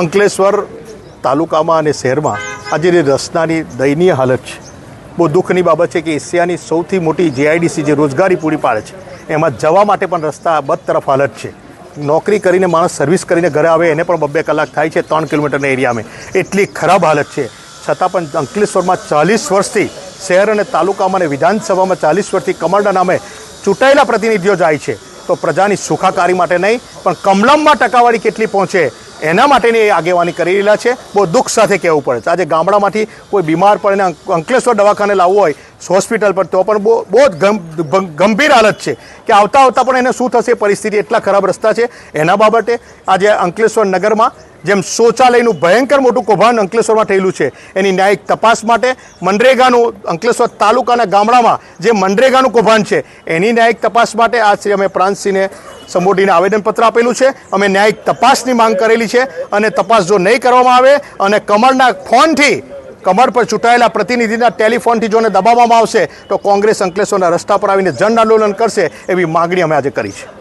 અંકલેશ્વર તાલુકામાં અને શહેરમાં આજે જે રસ્તાની દયનીય હાલત છે. બહુ દુઃખની બાબત છે કે એશિયાની સૌથી મોટી જેઆઈડીસી જે રોજગારી પૂરી પાડે છે, એમાં જવા માટે પણ રસ્તા બદ તરફ હાલત છે. નોકરી કરીને માણસ સર્વિસ કરીને ઘરે આવે, એને પણ બબ્બે કલાક થાય છે ત્રણ કિલોમીટરના એરિયામાં એટલી ખરાબ હાલત છે. છતાં પણ અંકલેશ્વરમાં ચાલીસ વર્ષથી શહેર અને તાલુકામાં અને વિધાનસભામાં ચાલીસ વર્ષથી કમળના નામે ચૂંટાયેલા પ્રતિનિધિઓ જાય છે. તો પ્રજાની સુખાકારી માટે નહીં, પણ કમલમમાં ટકાવારી કેટલી પહોંચે? એના માટેની એ આગેવાની કરી રહેલા છે. બહુ દુઃખ સાથે કહેવું પડે આજે ગામડામાંથી કોઈ બીમાર પડે અંકલેશ્વર દવાખાને લાવવું હોય, હોસ્પિટલ પર, તો પણ બહુ બહુ જ ગંભીર હાલત છે કે આવતા આવતા પણ એને શું થશે, પરિસ્થિતિ એટલા ખરાબ રસ્તા છે. એના બાબતે આજે અંકલેશ્વર નગરમાં જેમ શૌચાલયનું ભયંકર મોટું કૌભાંડ અંકલેશ્વરમાં થયેલું છે, એની ન્યાયિક તપાસ માટે મનરેગાનું, અંકલેશ્વર તાલુકાના ગામડામાં જે મનરેગાનું કૌભાંડ છે, એની ન્યાયિક તપાસ માટે આજથી અમે પ્રાંતસિંહને સંબોધીને આવેદનપત્ર આપેલું છે. અમે ન્યાયિક તપાસની માંગ કરેલી છે અને તપાસ જો નહીં કરવામાં આવે અને કમળના ફોનથી કમર પર ચૂંટાયેલા પ્રતિનિધિના ટેલિફોનથી જોને દબાવવામાં આવશે, તો કોંગ્રેસ અંકલેશ્વરના રસ્તા પર આવીને જન આંદોલન કરશે એવી માગણી અમે આજે કરી છે.